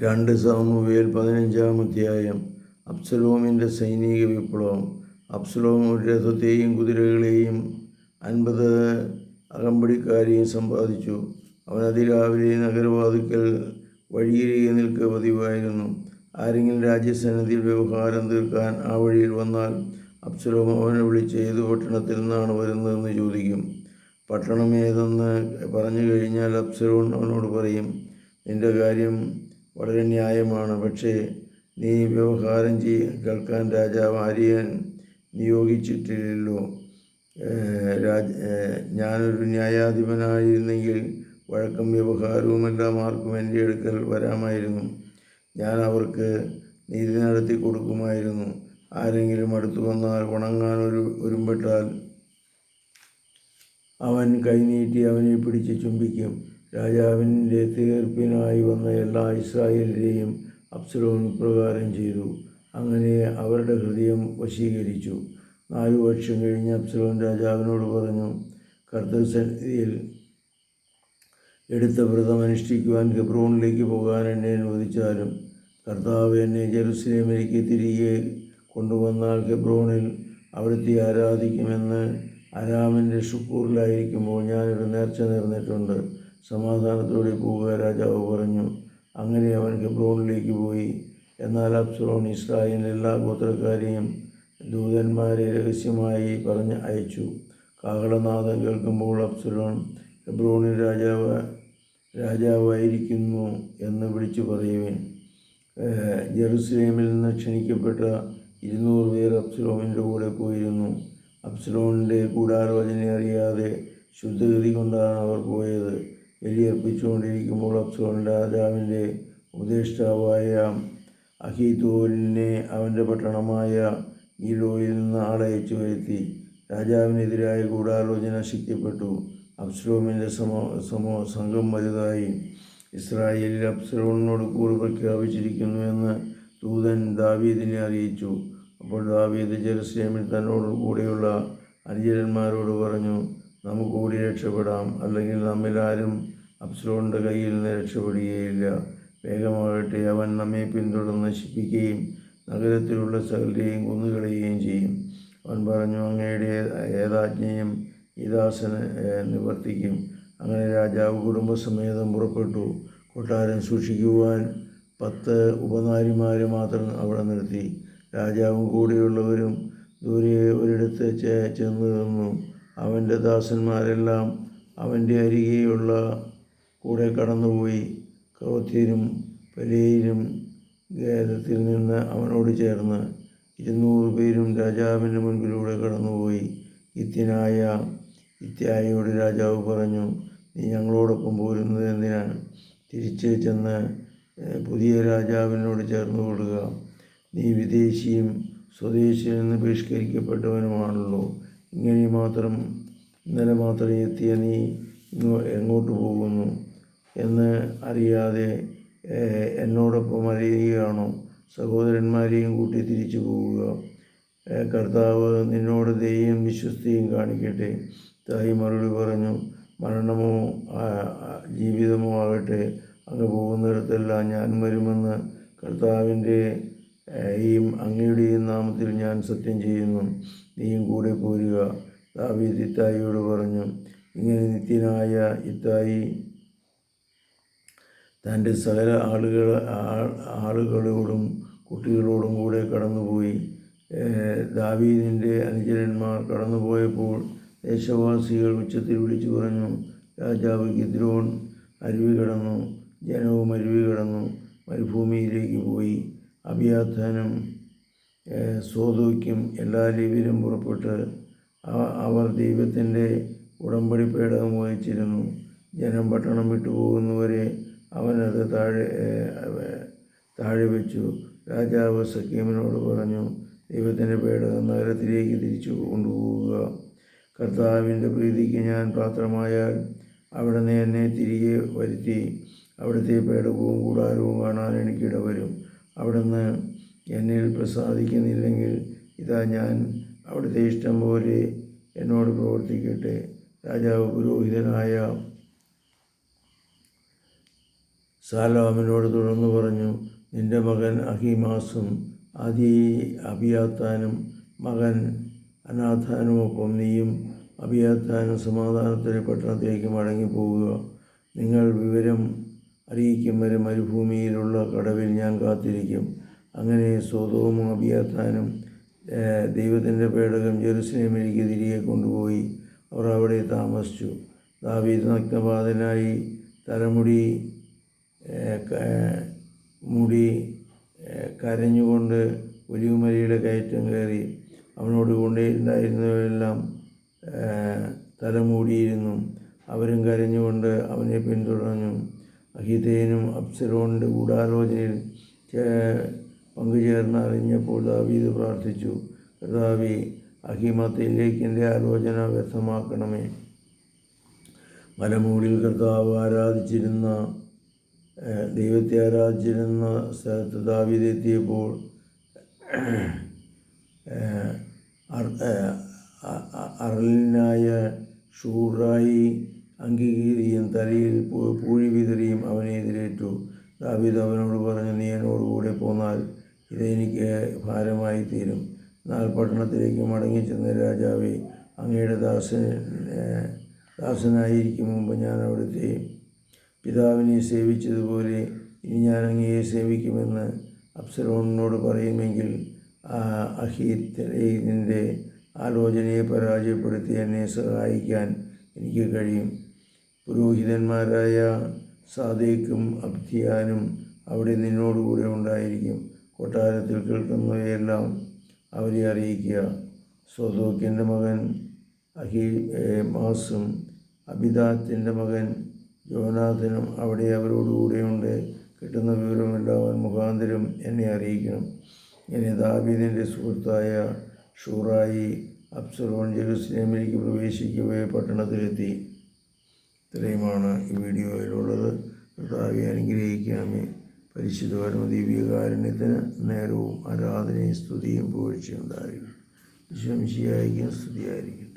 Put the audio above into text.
രണ്ട് സാമൂവേൽ പതിനഞ്ചാം അധ്യായം. അബ്സലോമിന്റെ സൈനിക വിപ്ലവം. അബ്സലോം ഒരു രഥത്തെയും കുതിരകളെയും അൻപത് അകമ്പടിക്കാരെയും സമ്പാദിച്ചു. അവൻ അതിരാവിലെ നഗരവാതിക്കൽ വഴിയിലേക്ക് നിൽക്കുക പതിവായിരുന്നു. ആരെങ്കിലും രാജ്യസന്നിധിയിൽ വ്യവഹാരം തീർക്കാൻ ആ വഴിയിൽ വന്നാൽ അബ്സലോം അവനെ വിളിച്ച് ഏത് പട്ടണത്തിൽ നിന്നാണ് വരുന്നതെന്ന് ചോദിക്കും. പട്ടണം ഏതെന്ന് പറഞ്ഞു കഴിഞ്ഞാൽ അബ്സലോൺ അവനോട് പറയും നിന്റെ കാര്യം വളരെ ന്യായമാണ്. പക്ഷേ നീ വ്യവഹാരം ചെയ്യ കേൾക്കാൻ രാജാവ് ആര്യൻ നിയോഗിച്ചിട്ടില്ലല്ലോ. രാജ ഞാനൊരു ന്യായാധിപനായിരുന്നെങ്കിൽ വഴക്കം വ്യവഹാരവുമെല്ലാം ആർക്കും എന്റെ അടുക്കൽ വരാമായിരുന്നു. ഞാൻ അവർക്ക് നീതി നടത്തി കൊടുക്കുമായിരുന്നു. ആരെങ്കിലും അടുത്തു വന്നാൽ ഉണങ്ങാൻ ഒരു ഒരുമ്പെട്ടാൽ അവൻ കൈനീട്ടി അവനെ പിടിച്ച് ചുംബിക്കും. രാജാവിന്റെ തീർപ്പിനായി വന്ന എല്ലാ ഇസ്രായേലിനെയും അപ്സലോൺ ഇപ്രകാരം ചെയ്തു. അങ്ങനെ അവരുടെ ഹൃദയം വശീകരിച്ചു. നാലു വർഷം കഴിഞ്ഞ് അബ്സലോം രാജാവിനോട് പറഞ്ഞു കർത്തസന്നിധിയിൽ എടുത്ത വ്രതം അനുഷ്ഠിക്കുവാൻ ഹെബ്രോണിലേക്ക് പോകാൻ എന്നെ അനുവദിച്ചാലും കർത്താവ് എന്നെ ജെറുസലേമിലേക്ക് തിരികെ കൊണ്ടുവന്നാൽ ഹെബ്രോണിൽ അവിടുത്തെ ആരാധിക്കുമെന്ന് അരാമിന്റെ ഷുക്കൂറിലായിരിക്കുമ്പോൾ ഞാനൊരു നേർച്ച നേർന്നിട്ടുണ്ട്. സമാധാനത്തോടെ പോവുക. രാജാവ് പറഞ്ഞു അങ്ങനെ അവൻ ഹെബ്രോണിലേക്ക് പോയി. എന്നാൽ അബ്സറോൺ ഇസ്രായേലിന്റെ എല്ലാ ഗോത്രക്കാരെയും ദൂതന്മാരെ രഹസ്യമായി പറഞ്ഞ് അയച്ചു. കാഹളനാഥം കേൾക്കുമ്പോൾ അബ്സറോൺ ഹെബ്രോണിൽ രാജാവ് രാജാവായിരിക്കുന്നു എന്ന് വിളിച്ചു പറയുവേൻ. ജെറുസലേമിൽ നിന്ന് ക്ഷണിക്കപ്പെട്ട ഇരുന്നൂറ് പേർ അബ്സലോമിന്റെ കൂടെ പോയിരുന്നു. അബ്സലോണിന്റെ കൂടാലോചന അറിയാതെ ശുദ്ധഗതി കൊണ്ടാണ് അവർ പോയത്. ബലിയർപ്പിച്ചുകൊണ്ടിരിക്കുമ്പോൾ അബ്സലോൺ രാജാവിന്റെ ഉപദേഷ്ടാവായ അഹീതോലിനെ അവന്റെ പട്ടണമായ ഗിലോയിൽ നിന്ന് ആളയച്ചു വരുത്തി. രാജാവിനെതിരായ ഗൂഢാലോചന ശിക്ഷപ്പെട്ടു അബ്സലോമിന്റെ സമോ സമോ സംഘം വലുതായി. ഇസ്രായേലിൽ അബ്സലോണിനോട് കൂറ് പ്രഖ്യാപിച്ചിരിക്കുന്നുവെന്ന് ദൂതൻ ദാവീദിനെ അറിയിച്ചു. അപ്പോൾ ദാവീദ് ജെറുസലേമിൽ തന്നോട് കൂടെയുള്ള അനുചരന്മാരോട് പറഞ്ഞു നമുക്ക് കൂടി രക്ഷപ്പെടാം. അല്ലെങ്കിൽ നമ്മിലാരും അബ്സലോണിന്റെ കയ്യിൽ നിന്ന് രക്ഷപ്പെടുകയില്ല. വേഗമാകട്ടെ അവൻ നമ്മെ പിന്തുടർന്ന് നശിപ്പിക്കുകയും നഗരത്തിലുള്ള സകലരെയും കൊന്നുകളയുകയും ചെയ്യും. അവൻ പറഞ്ഞു അങ്ങയുടെ ഏതാജ്ഞയും ഈ നിവർത്തിക്കും. അങ്ങനെ രാജാവ് കുടുംബസമേതം പുറപ്പെട്ടു. കൊട്ടാരം സൂക്ഷിക്കുവാൻ പത്ത് ഉപനാരിമാരെ മാത്രം അവിടെ നിർത്തി. രാജാവും കൂടെയുള്ളവരും ദൂരെ ഒരിടത്ത് ചെന്ന് നിന്നു. അവന്റെ ദാസന്മാരെല്ലാം അവന്റെ അരികെയുള്ള കൂടെ കടന്നുപോയി കൗത്യരും പലേരും ഗേദത്തിൽ നിന്ന് അവനോട് ചേർന്ന് ഇരുന്നൂറ് പേരും രാജാവിന്റെ മുൻപിലൂടെ കടന്നുപോയി. ഇത്യനായ ഇത്തിയായോട് രാജാവ് പറഞ്ഞു നീ ഞങ്ങളോടൊപ്പം പോരുന്നത് എന്തിനാണ്? തിരിച്ച് ചെന്ന് പുതിയ രാജാവിനോട് ചേർന്ന് കൊള്ളുക. നീ വിദേശിയും സ്വദേശിയിൽ നിന്ന് ബഹിഷ്കരിക്കപ്പെട്ടവനുമാണല്ലോ. ഇങ്ങനെ മാത്രം ഇന്നലെ മാത്രം എത്തിയ നീ എങ്ങോട്ട് പോകുന്നു എന്ന് അറിയാതെ എന്നോടൊപ്പം അറിയുകയാണോ സഹോദരന്മാരെയും കൂട്ടി തിരിച്ചു പോവുക. കർത്താവ് നിന്നോട് ദയ്യം വിശ്വസ്തിയും കാണിക്കട്ടെ. തായി മറുപടി പറഞ്ഞു മരണമോ ജീവിതമോ ആകട്ടെ. അങ്ങ് പോകുന്നിടത്തെല്ലാം ഞാൻ വരുമെന്ന് കർത്താവിന്റെ ഈ അങ്ങയുടെ ഈ നാമത്തിൽ ഞാൻ സത്യം ചെയ്യുന്നു. നീയും കൂടെ പോരുക. ദാവീദ് ഇത്തായിയോട് പറഞ്ഞു ഇങ്ങനെ നിത്യനായ ഇത്തായി തന്റെ സകല ആളുകൾ ആളുകളോടും കുട്ടികളോടും കൂടെ കടന്നുപോയി. ദാവീദിന്റെ അനുചരന്മാർ കടന്നുപോയപ്പോൾ ദേശവാസികൾ ഉച്ചത്തിൽ വിളിച്ചു പറഞ്ഞു രാജാവ് ഗിദ്രോൺ അരുവി കടന്നു ജനവും അരുവി കടന്നു മരുഭൂമിയിലേക്ക് പോയി. അഭിയാഥാനും ഏഹ് എല്ലാ ലേവ്യരും പുറപ്പെട്ട് അവർ ദൈവത്തിന്റെ ഉടമ്പടി പേടകം വഹിച്ചിരുന്നു ജനം പട്ടണം വിട്ടു പോകുന്നവരെ അവനത് താഴെ താഴെ വെച്ചു. രാജാവ് സക്കീമിനോട് പറഞ്ഞു ദൈവത്തിന്റെ പേടകം നഗരത്തിലേക്ക് തിരിച്ചു കൊണ്ടുപോവുക. കർത്താവിന്റെ പ്രീതിക്ക് ഞാൻ പാത്രമായാൽ അവിടുന്ന് എന്നെ തിരികെ വരുത്തി. അവിടുത്തെ പേടകവും കൂടാരവും കാണാൻ എനിക്കിട വരും അവിടുന്ന് എന്നിൽ പ്രസാദിക്കുന്നില്ലെങ്കിൽ ഇതാ ഞാൻ അവിടുത്തെ ഇഷ്ടം പോലെ എന്നോട് പ്രവർത്തിക്കട്ടെ. രാജാവ് പുരോഹിതനായ സാലോമിനോട് തുടർന്ന് പറഞ്ഞു നിന്റെ മകൻ അഹിമാസും അതി അഭിയാത്താനും മകൻ അനാഥാനുമൊപ്പം നീയും അഭിയാത്താനും സമാധാനത്തിന് പട്ടണത്തിലേക്ക് മടങ്ങിപ്പോവുക. നിങ്ങൾ വിവരം അറിയിക്കും വരെ മരുഭൂമിയിലുള്ള കടവിൽ ഞാൻ കാത്തിരിക്കും. അങ്ങനെ സ്വതവും അഭിയാത്താനും ദൈവത്തിന്റെ പേടകം ജെറുസലേമിലേക്ക് തിരികെ കൊണ്ടുപോയി. അവർ അവിടെ താമസിച്ചു. ദാവീദ് നഗ്നപാതനായി തലമുടി മുടി കരഞ്ഞുകൊണ്ട് ഒലിവുമലയുടെ കയറ്റം കയറി. അവനോട് കൊണ്ടേണ്ടായിരുന്നവരെല്ലാം തലമൂടിയിരുന്നു. അവരും കരഞ്ഞുകൊണ്ട് അവനെ പിന്തുടർന്നു. അഹിതേനും അബ്സലോണിന്റെ ഗൂഢാലോചനയിൽ പങ്കുചേർന്ന് അറിഞ്ഞപ്പോൾ ദാവീദ് പ്രാർത്ഥിച്ചു ദാവി അഹിമത്തിലേക്ക് എന്റെ ആലോചന വ്യക്തമാക്കണമേ. മലമൂടിൽ കർത്താവ് ആരാധിച്ചിരുന്ന ദൈവത്തെ ആരാധിച്ചിരുന്ന സ്ഥലത്ത് ദാവീദ് എത്തിയപ്പോൾ അറലിനായ ഷൂറായി അംഗീകരിയും തലയിൽ പൂഴി വിതറിയും അവനെ എതിരേറ്റു. ദാവീദ് അവനോട് പറഞ്ഞു നീ എന്നോട് കൂടെ പോന്നാൽ ഇതെനിക്ക് ഭാരമായി തീരും. എന്നാൽ പട്ടണത്തിലേക്ക് മടങ്ങി ചെന്ന രാജാവേ അങ്ങയുടെ ദാസൻ ദാസനായിരിക്കും മുമ്പ് ഞാൻ അവിടുത്തെ പിതാവിനെ സേവിച്ചതുപോലെ ഇനി ഞാൻ അങ്ങയെ സേവിക്കുമെന്ന് അപ്സരോണിനോട് പറയുമെങ്കിൽ അഹീത്തിന്റെ ആലോചനയെ പരാജയപ്പെടുത്തി എന്നെ സഹായിക്കാൻ എനിക്ക് കഴിയും. പുരോഹിതന്മാരായ സാദേക്കും അബ്ദിയാനും അവിടെ നിന്നോടുകൂടെ ഉണ്ടായിരിക്കും. കൊട്ടാരത്തിൽ കേൾക്കുന്നവയെല്ലാം അവരെ അറിയിക്കുക. സ്വതോക്കിന്റെ മകൻ അഹി മാസും അബിദാത്തിന്റെ മകൻ യോനാഥനും അവിടെ അവരോടുകൂടെയുണ്ട് കിട്ടുന്ന വിവരമെല്ലാം അവൻ മുഖാന്തരം എന്നെ അറിയിക്കണം. ഇങ്ങനെ ദാവീദിന്റെ സുഹൃത്തായ ഷൂറായി അബ്സറോൺ ജെറുസലേമിലേക്ക് പ്രവേശിക്കവേ പട്ടണത്തിലെത്തി. ഇത്രയുമാണ് ഈ വീഡിയോയിലുള്ളത്. കർത്താവെ അനുഗ്രഹിക്കണമേ. പരിശുദ്ധ പരമ ദിവ്യകാരുണ്യത്തിന് നേരവും ആരാധനയും സ്തുതിയും പുകഴ്ചയുണ്ടായിരിക്കും വിശ്വംശിയായിരിക്കും സ്തുതിയായിരിക്കും